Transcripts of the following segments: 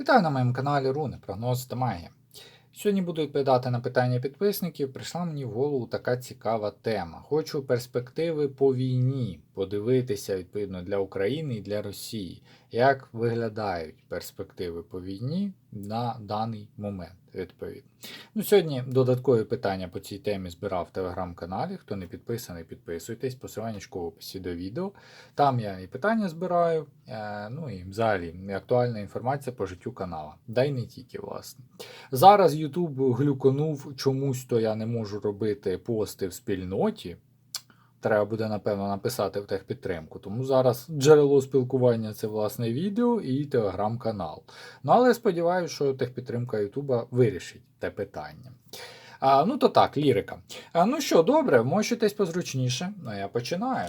Вітаю на моєму каналі Руни, прогноз та магія. Сьогодні буду відповідати на питання підписників. Прийшла мені в голову така цікава тема. Хочу перспективи по війні подивитися відповідно для України і для Росії. Як виглядають перспективи по війні на даний момент? Відповідно. Ну, сьогодні додаткові питання по цій темі збирав в телеграм-каналі. Хто не підписаний, підписуйтесь. Посилання в описі до відео. Там я і питання збираю, е, ну і взагалі актуальна інформація по життю канала. Да й не тільки, власне. Зараз YouTube глюконув чомусь, то я не можу робити пости в спільноті. Треба буде, напевно, написати в техпідтримку. Тому зараз джерело спілкування це власне відео і телеграм-канал. Ну, але сподіваюся, що техпідтримка Ютуба вирішить те питання. А, ну то так, лірика. А, ну що, добре, мощитесь позручніше. Ну, я починаю.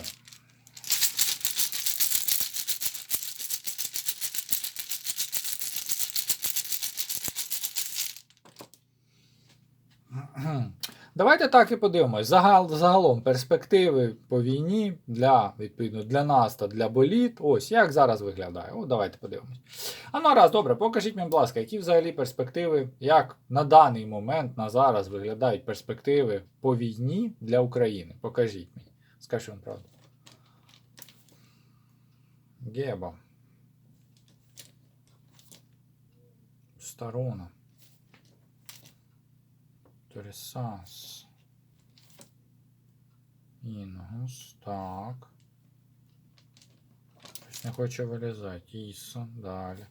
Давайте так і подивимось. Загал, загалом перспективи по війні для відповідно для нас та для боліт. Ось як зараз виглядає. О, давайте подивимось. А ну раз, добре, покажіть мені, будь ласка, які взагалі перспективи, як на даний момент, на зараз виглядають перспективи по війні для України. Покажіть мені. Скажіть вам правду. Геба. Сторона. Торісас. Інгус. Так. Щось не хоче вилізати. Іса. Далі.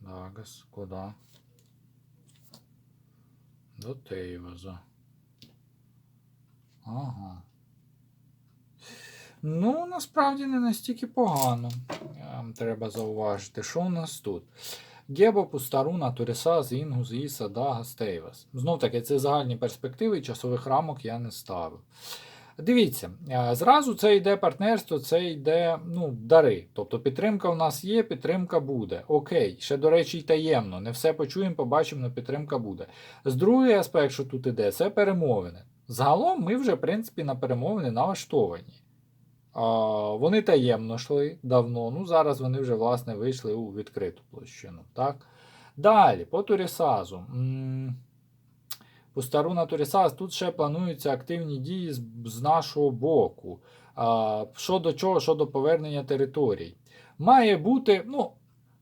Дагас. Куда? До Тейваза. Ага. Ну, насправді не настільки погано. Ем, Треба зауважити, що у нас тут. Гебо, Пустаруна, Турісас, Інгус, Іса, Дага, Стейвас. Знов таки, це загальні перспективи, часових рамок я не ставив. Дивіться, е, зразу це йде партнерство, це йде ну, дари. Тобто підтримка у нас є, підтримка буде. Окей, ще, до речі, й таємно. Не все почуємо, побачимо, але підтримка буде. З другий аспект, що тут іде, це перемовини. Загалом ми вже, в принципі, на перемовини налаштовані. Вони таємно йшли давно. Ну, зараз вони вже власне вийшли у відкриту площину. Так? Далі, по Турісазу. М, По стару на Турісаз тут ще плануються активні дії з, з нашого боку. Щодо чого, щодо повернення територій. Має бути, ну,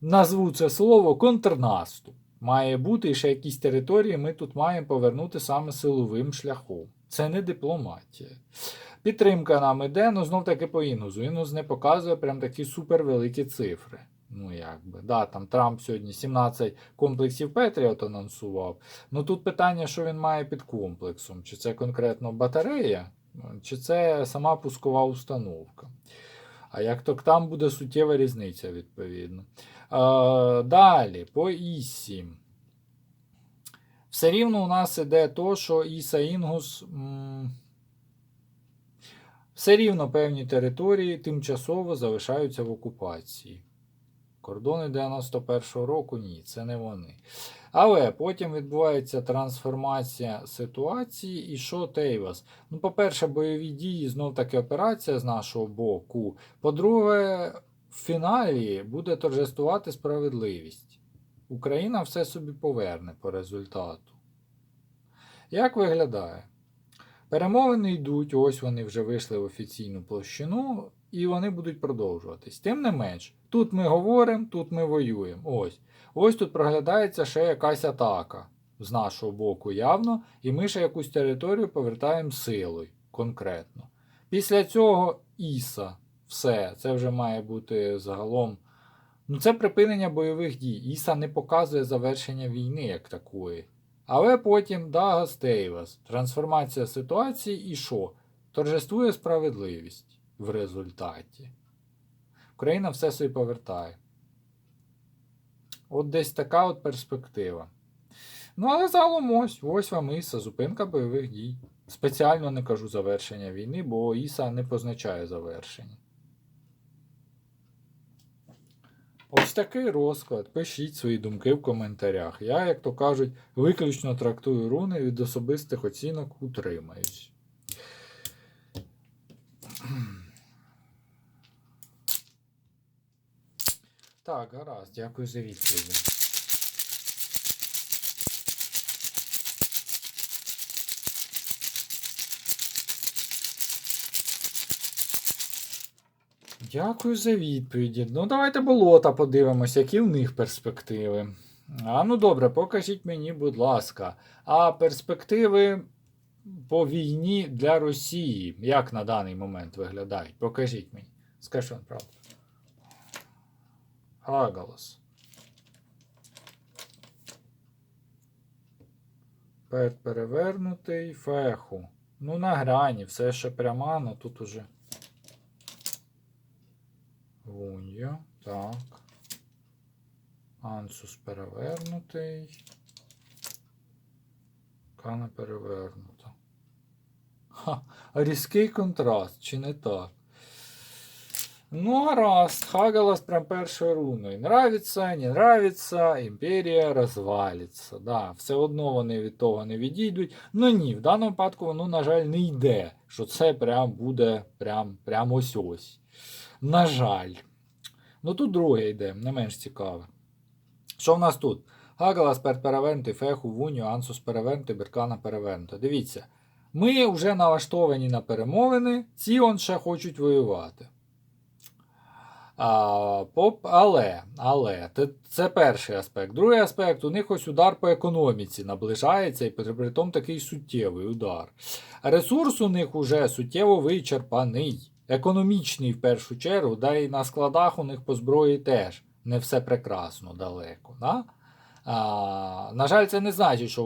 назву це слово, контрнаступ. Має бути ще якісь території, ми тут маємо повернути саме силовим шляхом. Це не дипломатія. Підтримка нам іде, ну знов таки по Інгузу. Інгуз не показує прям такі супервеликі цифри. Ну, якби, да, там Трамп сьогодні 17 комплексів Петріот анонсував. Ну тут питання, що він має під комплексом. Чи це конкретно батарея, чи це сама пускова установка. А як то там буде суттєва різниця, відповідно. Е, далі, по Іссі. Все рівно у нас іде то, що Іса Інгус. М- все рівно певні території тимчасово залишаються в окупації. Кордони 91-го року ні, це не вони. Але потім відбувається трансформація ситуації. І що Тейвас? Ну, по-перше, бойові дії, знов таки операція з нашого боку. По-друге, в фіналі буде торжествувати справедливість. Україна все собі поверне по результату. Як виглядає? Перемовини йдуть, ось вони вже вийшли в офіційну площину, і вони будуть продовжуватись. Тим не менш, тут ми говоримо, тут ми воюємо. Ось. Ось тут проглядається ще якась атака з нашого боку явно, і ми ще якусь територію повертаємо силою конкретно. Після цього Іса, все, це вже має бути загалом. Ну, це припинення бойових дій. Іса не показує завершення війни як такої. Але потім Дагас Тейвас. Трансформація ситуації і що? Торжествує справедливість в результаті. Україна все собі повертає. От десь така от перспектива. Ну, але загалом ось, ось вам Іса, зупинка бойових дій. Спеціально не кажу завершення війни, бо Іса не позначає завершення. Ось такий розклад. Пишіть свої думки в коментарях. Я, як то кажуть, виключно трактую руни від особистих оцінок утримаюсь. Так, гаразд, дякую за відповідь. Дякую за відповіді. Ну, давайте болота подивимося, які в них перспективи. А ну добре, покажіть мені, будь ласка, а перспективи по війні для Росії як на даний момент виглядають? Покажіть мені. Скажи вам правду. Пер перевернутий феху. Ну, на грані, все ще пряма, но тут уже. Гуньо, так. Ансус перевернутий. Кана перевернута. Ха, різкий контраст, чи не так? Ну, гаразд, Хагалас прям першою руною. Нравится, не нравится, імперія розвалиться. Да, все одно вони від того не відійдуть. Ну ні, в даному випадку воно, на жаль, не йде, що це прям буде прям, прям ось ось. На жаль. Ну тут друге йде, не менш цікаве. Що в нас тут? Хагалас пер феху, вуню, ансус перевернутий, беркана перевернута. Дивіться, ми вже налаштовані на перемовини, ці он ще хочуть воювати. А, поп, але, але, це, перший аспект. Другий аспект, у них ось удар по економіці наближається, і при, такий суттєвий удар. Ресурс у них уже суттєво вичерпаний. Економічний в першу чергу, да і на складах у них по зброї теж не все прекрасно далеко. Да? А, на жаль, це не значить, що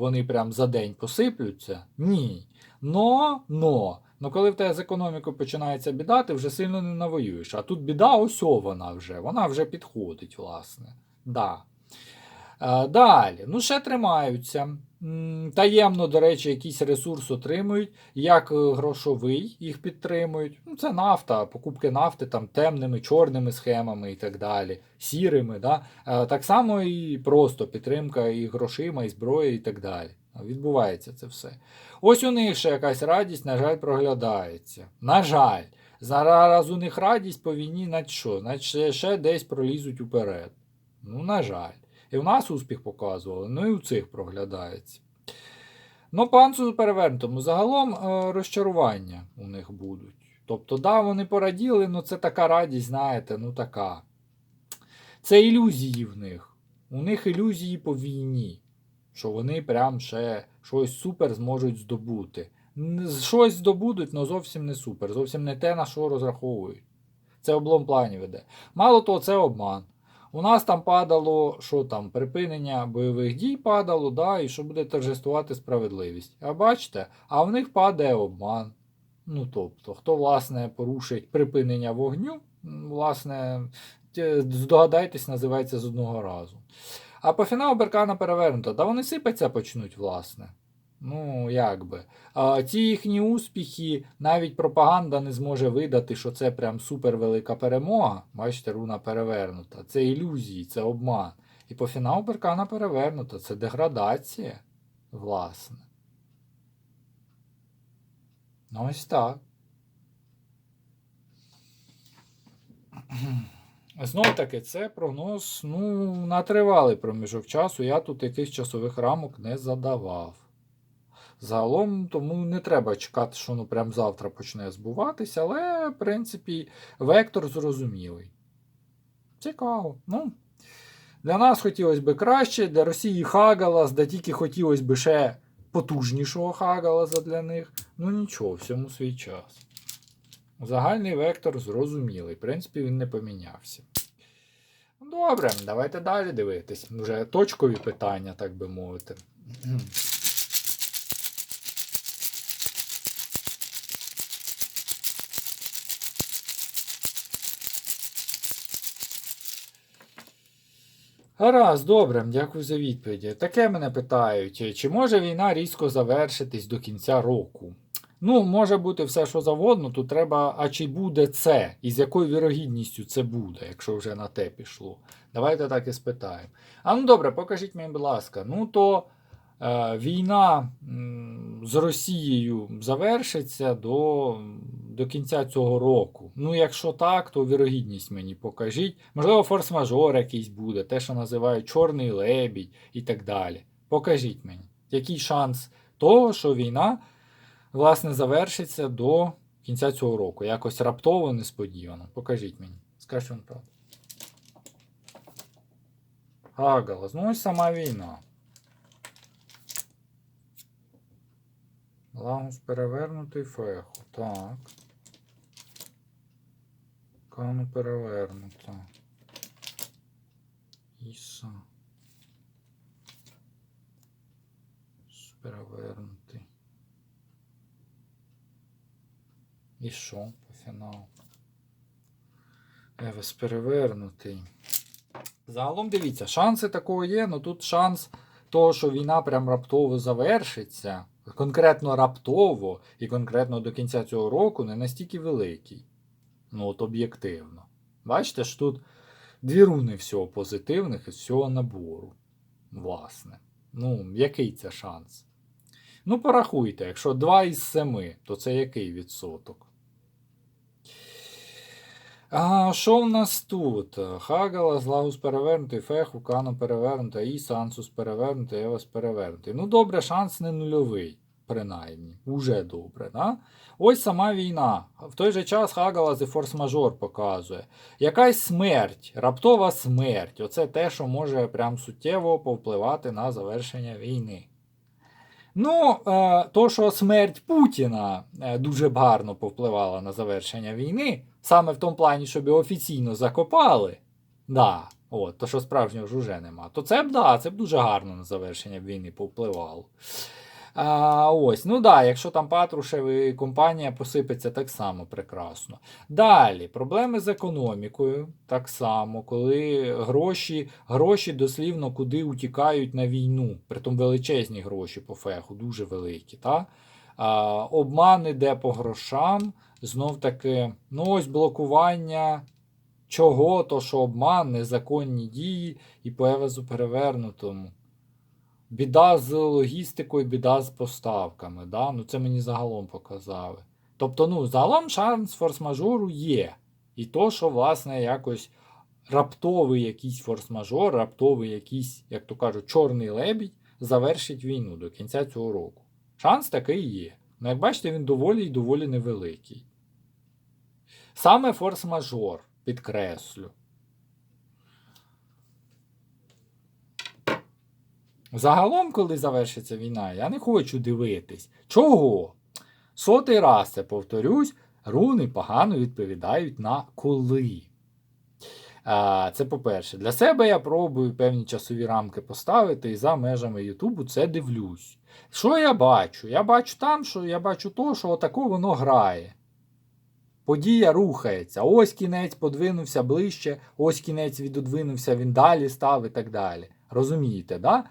вони прям за день посиплються. Ні. Но, но, но коли в тебе з економікою починається біда, ти вже сильно не навоюєш. А тут біда, ось вона вже. Вона вже підходить, власне. Да. Е, Далі, ну ще тримаються. Таємно, до речі, якийсь ресурс отримують, як е, грошовий їх підтримують. Ну, це нафта, покупки нафти там темними, чорними схемами і так далі, сірими. Да? Е, Так само і просто підтримка і грошима, і зброєю, і так далі. Відбувається це все. Ось у них ще якась радість, на жаль, проглядається. На жаль, зараз у них радість по війні, наче що? Наче ще десь пролізуть уперед. Ну, на жаль. І в нас успіх показували, ну і у цих проглядається. Ну, панцу перевернутому загалом е, розчарування у них будуть. Тобто, да, вони пораділи, але це така радість, знаєте, ну така. Це ілюзії в них. У них ілюзії по війні. Що вони прям ще щось супер зможуть здобути. Щось здобудуть, але зовсім не супер. Зовсім не те, на що розраховують. Це облом планів іде. Мало того, це обман. У нас там падало, що там, припинення бойових дій падало, да, і що буде торжествувати справедливість. А бачите, а в них падає обман. Ну тобто, хто, власне, порушить припинення вогню, власне, здогадайтесь, називається з одного разу. А по фіналу Беркана перевернуто, та вони сипаться почнуть, власне. Ну, як би. А, ці їхні успіхи, навіть пропаганда не зможе видати, що це прям супервелика перемога. Бачите, руна перевернута. Це ілюзії, це обман. І по фіналу Беркана перевернута. Це деградація, власне. Ну, ось так. Знов таки, це прогноз ну, на тривалий проміжок часу. Я тут якихось часових рамок не задавав. Загалом, тому не треба чекати, що воно прямо завтра почне збуватися, але, в принципі, вектор зрозумілий. Цікаво. Ну, для нас хотілося б краще, для Росії Хагалас, да тільки хотілося б ще потужнішого Хагаласа для них. Ну нічого, всьому свій час. Загальний вектор зрозумілий. В принципі, він не помінявся. Добре, давайте далі дивитись. Вже точкові питання, так би мовити. Гаразд, добре, дякую за відповіді. Таке мене питають, чи може війна різко завершитись до кінця року? Ну, може бути все, що завгодно, тут треба, а чи буде це, і з якою вірогідністю це буде, якщо вже на те пішло. Давайте так і спитаємо. А ну добре, покажіть мені, будь ласка, ну то е, війна м, з Росією завершиться до до кінця цього року. Ну, якщо так, то вірогідність мені покажіть. Можливо, форс-мажор якийсь буде, те, що називають чорний лебідь і так далі. Покажіть мені, який шанс того, що війна, власне, завершиться до кінця цього року. Якось раптово, несподівано. Покажіть мені. Скажіть вам правду. Агалас, ну ось сама війна. Лагус перевернутий феху. Так. Кану перевернута. Іса. Перевернутий. І що по фіналу? Евес перевернутий. Загалом дивіться, шанси такого є, але тут шанс того, що війна прям раптово завершиться, конкретно раптово і конкретно до кінця цього року не настільки великий. Ну, от об'єктивно. Бачите, ж тут дві руни всього позитивних із всього набору. Власне. Ну, який це шанс? Ну, порахуйте, якщо 2 із 7, то це який відсоток? А що в нас тут? Хагала, Злагус перевернутий, Феху, Кано перевернутий, і Сансус перевернутий, Евас перевернутий. Ну, добре, шанс не нульовий, принаймні. Уже добре. Да? Ось сама війна. В той же час Хагалас і форс-мажор показує. Якась смерть, раптова смерть. Оце те, що може прям суттєво повпливати на завершення війни. Ну, е, то, що смерть Путіна е, дуже гарно повпливала на завершення війни, саме в тому плані, щоб його офіційно закопали. Да, от, то, що справжнього ж уже нема. То це б да, це б дуже гарно на завершення війни повпливало. А, ось, ну да, якщо там Патрушев і компанія посипеться, так само прекрасно. Далі, проблеми з економікою, так само, коли гроші, гроші дослівно куди утікають на війну, притом величезні гроші по феху, дуже великі. Та? А, обман іде по грошам, знов таки, ну ось блокування чого, то що обман, незаконні дії і по Евезу перевернутому. Біда з логістикою, біда з поставками. Да? Ну, це мені загалом показали. Тобто, ну, загалом шанс форс-мажору є. І то, що, власне, якось раптовий якийсь форс-мажор, раптовий якийсь, як то кажуть, чорний лебідь завершить війну до кінця цього року. Шанс такий є. Ну, як бачите, він доволі і доволі невеликий. Саме форс-мажор, підкреслю. Загалом, коли завершиться війна, я не хочу дивитись. Чого? Сотий раз це повторюсь, руни погано відповідають на коли. Це по-перше, для себе я пробую певні часові рамки поставити і за межами Ютубу це дивлюсь. Що я бачу? Я бачу там, що я бачу то, що отако воно грає. Подія рухається. Ось кінець подвинувся ближче, ось кінець відодвинувся, він далі став і так далі. Розумієте, да?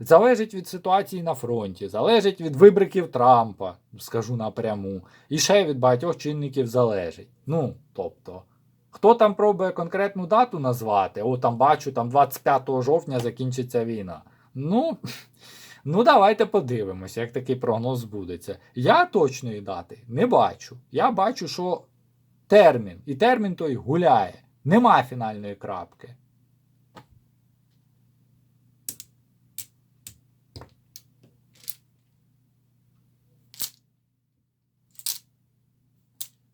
Залежить від ситуації на фронті, залежить від вибриків Трампа, скажу напряму, і ще від багатьох чинників залежить. Ну, тобто, хто там пробує конкретну дату назвати, о, там бачу, там 25 жовтня закінчиться війна. Ну, ну давайте подивимося, як такий прогноз збудеться. Я точної дати не бачу. Я бачу, що термін, і термін той гуляє. Нема фінальної крапки.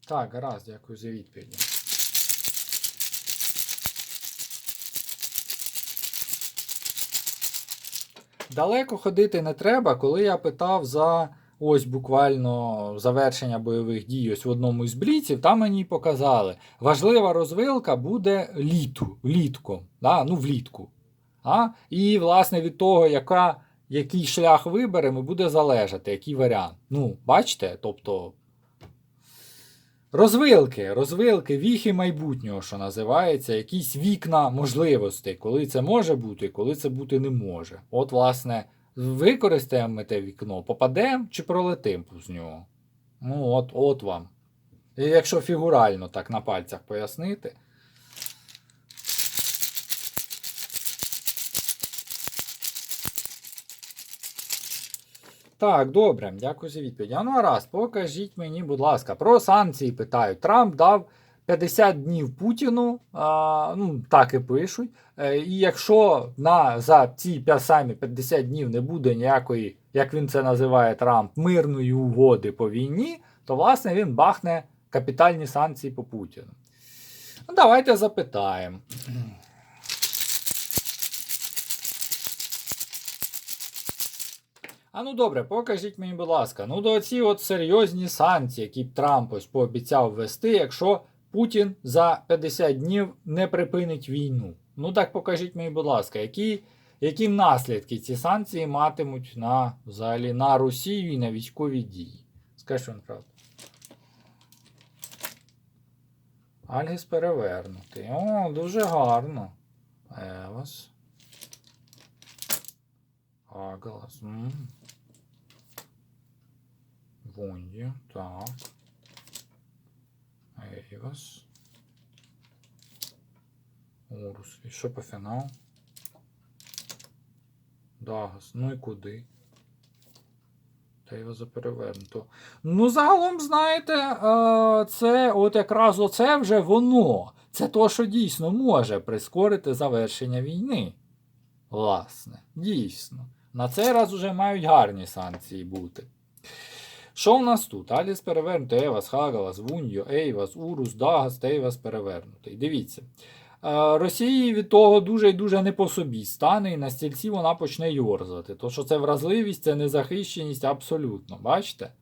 Так, гаразд, дякую за відповіді. Далеко ходити не треба, коли я питав за ось буквально завершення бойових дій ось в одному із бліців, там мені показали. Важлива розвилка буде літу, влітку, да? ну влітку. А? І, власне, від того, яка, який шлях виберемо, буде залежати, який варіант. Ну, бачите, тобто. Розвилки, розвилки, віхи майбутнього, що називається, якісь вікна можливостей, коли це може бути, коли це бути не може. От, власне, використаємо ми те вікно, попадемо чи пролетимо з нього. Ну, от, от вам. І якщо фігурально так на пальцях пояснити. Так, добре, дякую за відповідь. А ну раз, покажіть мені, будь ласка, про санкції питають. Трамп дав 50 днів Путіну, а, ну так і пишуть. Е, і якщо на, за ці самі 50 днів не буде ніякої, як він це називає Трамп, мирної угоди по війні, то власне він бахне капітальні санкції по Путіну. Ну, давайте запитаємо. А ну добре, покажіть мені, будь ласка, ну до ці от серйозні санкції, які Трамп ось пообіцяв ввести, якщо Путін за 50 днів не припинить війну. Ну так покажіть мені, будь ласка, які, які наслідки ці санкції матимуть на, взагалі, на Росію і на військові дії? Скажи, що він правда. Альгіс перевернутий. О, дуже гарно. Евас. Агалас. М. Вунді. Так. Ейвас. Урус. І що по фіналу? Дагас. Ну і куди? Та його заперевернуто. Ну, загалом, знаєте, е, це от якраз оце вже воно. Це то, що дійсно може прискорити завершення війни. Власне, дійсно. На цей раз уже мають гарні санкції бути. Що в нас тут? Аліс перевернутий, Евас, Хагалас, Вуньо, Ейвас, Урус, Дагас, Тейвас перевернутий. Дивіться. Е, Росії від того дуже і дуже не по собі стане, і на стільці вона почне йорзати. То, що це вразливість, це незахищеність абсолютно. Бачите?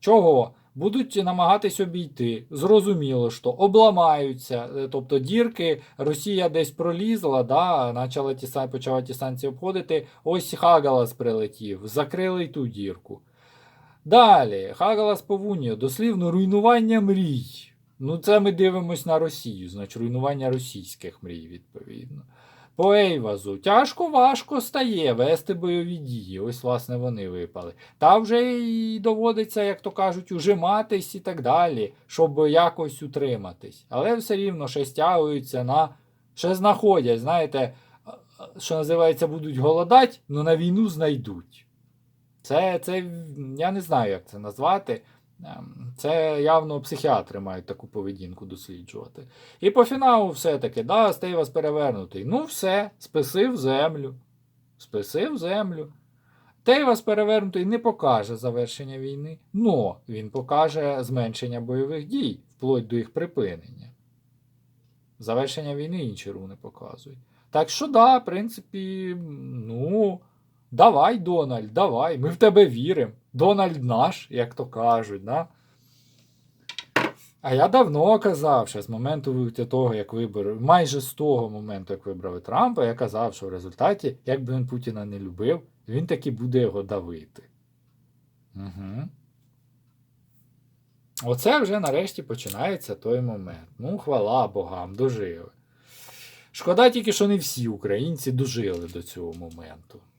Чого? Будуть намагатись обійти. Зрозуміло, що обламаються. Е, Тобто дірки Росія десь пролізла, да, почала ті, почала ті санкції обходити. Ось Хагалас прилетів, закрили ту дірку. Далі, Хагалас Повуньо, дослівно руйнування мрій. Ну, це ми дивимось на Росію, значить руйнування російських мрій, відповідно. По Ейвазу тяжко важко стає вести бойові дії. Ось, власне, вони випали. Та вже і доводиться, як то кажуть, ужиматись і так далі, щоб якось утриматись. Але все рівно ще стягуються на. ще знаходять, знаєте, що називається, будуть голодать, але на війну знайдуть. Це, це я не знаю, як це назвати. Ем, Це явно психіатри мають таку поведінку досліджувати. І по фіналу все-таки, да, Стейвас перевернутий. Ну, все, списив землю. Списив землю. Тейвас перевернутий не покаже завершення війни, но він покаже зменшення бойових дій, вплоть до їх припинення. Завершення війни інші руни показують. Так що, да, в принципі, ну, давай, Дональд, давай, ми в тебе віримо. Дональд наш, як то кажуть, да? А я давно казав, що з моменту того, як вибор, майже з того моменту, як вибрали Трампа, я казав, що в результаті, як би він Путіна не любив, він таки буде його давити. Угу. Оце вже нарешті починається той момент. Ну, хвала богам, дожили. Шкода тільки, що не всі українці дожили до цього моменту.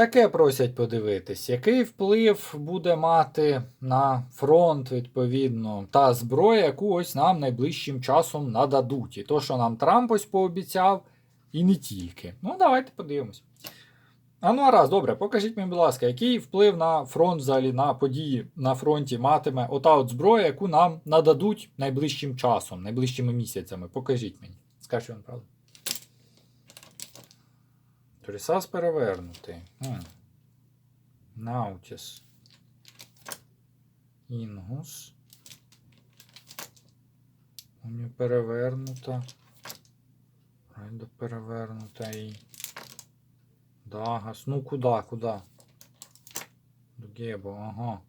Таке просять подивитись, який вплив буде мати на фронт, відповідно, та зброя, яку ось нам найближчим часом нададуть. І то, що нам Трамп ось пообіцяв, і не тільки. Ну, давайте подивимось. А ну а раз, добре, покажіть мені, будь ласка, який вплив на фронт взагалі на події на фронті матиме ота от зброя, яку нам нададуть найближчим часом, найближчими місяцями. Покажіть мені. Скажіть вам правду. Торісас перевернутий. Хм. Наутіс. Інгус. Уні перевернута. Райда перевернута і. Дагас. Ну куди, куди? До Гебо, ага.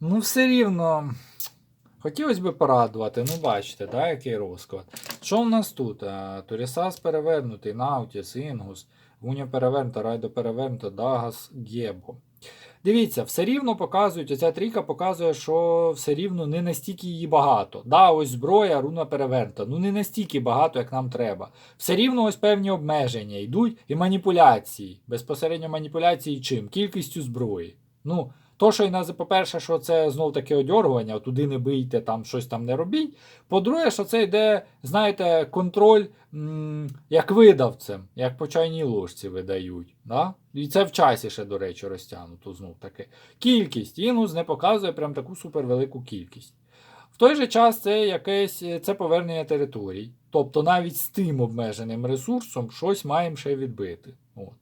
Ну, все рівно. Хотілося б порадувати, ну бачите, да, який розклад. Що в нас тут? Е, Торісас перевернутий, Наутіс, Інгус, Гуня перевернута, Райдо перевернута, Дагас, Гебо. Дивіться, все рівно показують, оця трійка показує, що все рівно не настільки її багато. Да, ось зброя, руна перевернута. Ну не настільки багато, як нам треба. Все рівно ось певні обмеження йдуть і маніпуляції. Безпосередньо маніпуляції чим? Кількістю зброї. Ну, то, що і по-перше, що це знов таке одьоргування, туди не бийте, там щось там не робіть. По-друге, що це йде, знаєте, контроль як видавцем, як по чайній ложці видають. Да? І це в часі ще, до речі, розтягнуто знов таки. Кількість. Інус не показує прям таку супервелику кількість. В той же час це якесь це повернення територій. Тобто навіть з тим обмеженим ресурсом щось маємо ще відбити. От.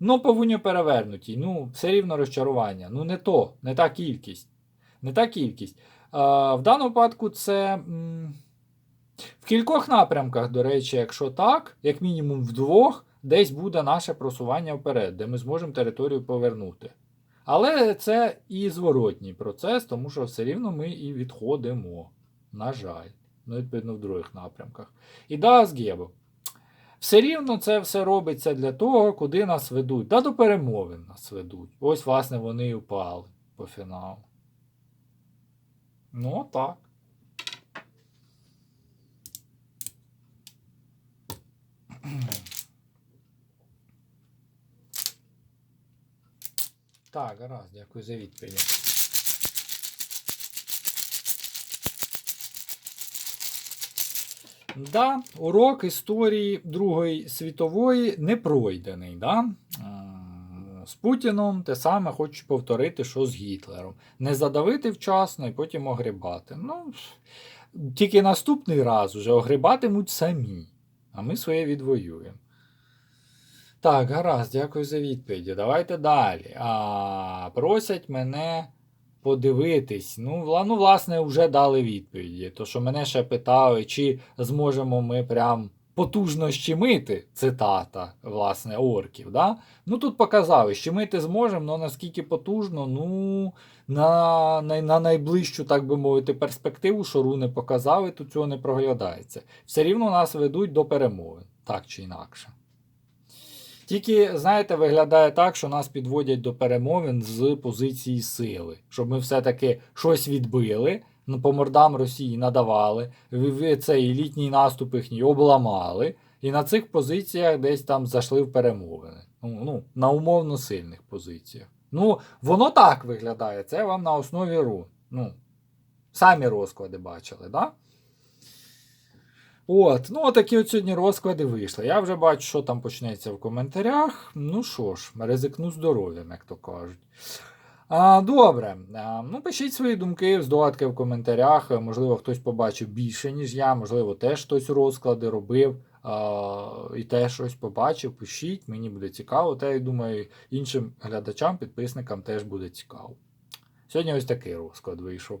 Ну, повинні перевернуті. Ну, все рівно розчарування. Ну, не то, не та кількість. Не та кількість. А, в даному випадку це. м, в кількох напрямках, до речі, якщо так, як мінімум в двох, десь буде наше просування вперед, де ми зможемо територію повернути. Але це і зворотній процес, тому що все рівно ми і відходимо. На жаль. Ну, відповідно, в других напрямках. І да, з. Все рівно це все робиться для того, куди нас ведуть. Та до перемовин нас ведуть. Ось, власне, вони і впали по фіналу. Ну, так. Так, гаразд, дякую за відповідь. Да, урок історії Другої світової не пройдений. Да? З Путіном те саме хочу повторити, що з Гітлером. Не задавити вчасно і потім огрібати. Ну, тільки наступний раз уже огрібатимуть самі, а ми своє відвоюємо. Так, гаразд, дякую за відповіді. Давайте далі. А, просять мене подивитись. Ну, ну, власне, вже дали відповіді. То, що мене ще питали, чи зможемо ми прям потужно щемити, цитата, власне, орків. Да? Ну, тут показали, щемити зможемо, але наскільки потужно, ну, на, на, на найближчу, так би мовити, перспективу, що руни показали, тут цього не проглядається. Все рівно нас ведуть до перемови, так чи інакше. Тільки, знаєте, виглядає так, що нас підводять до перемовин з позиції сили, щоб ми все-таки щось відбили, ну, по мордам Росії надавали, цей літній наступ їхній обламали, і на цих позиціях десь там зайшли в перемовини. Ну, ну, на умовно сильних позиціях. Ну, воно так виглядає. Це вам на основі рун. Ну, самі розклади бачили, так? Да? От, ну такі от сьогодні розклади вийшли. Я вже бачу, що там почнеться в коментарях. Ну що ж, ризикну здоров'ям, як то кажуть. А, добре. А, ну, пишіть свої думки, здогадки в коментарях. Можливо, хтось побачив більше, ніж я, можливо, теж хтось розклади робив а, і теж щось побачив. Пишіть, мені буде цікаво. Та я думаю, іншим глядачам, підписникам теж буде цікаво. Сьогодні ось такий розклад вийшов.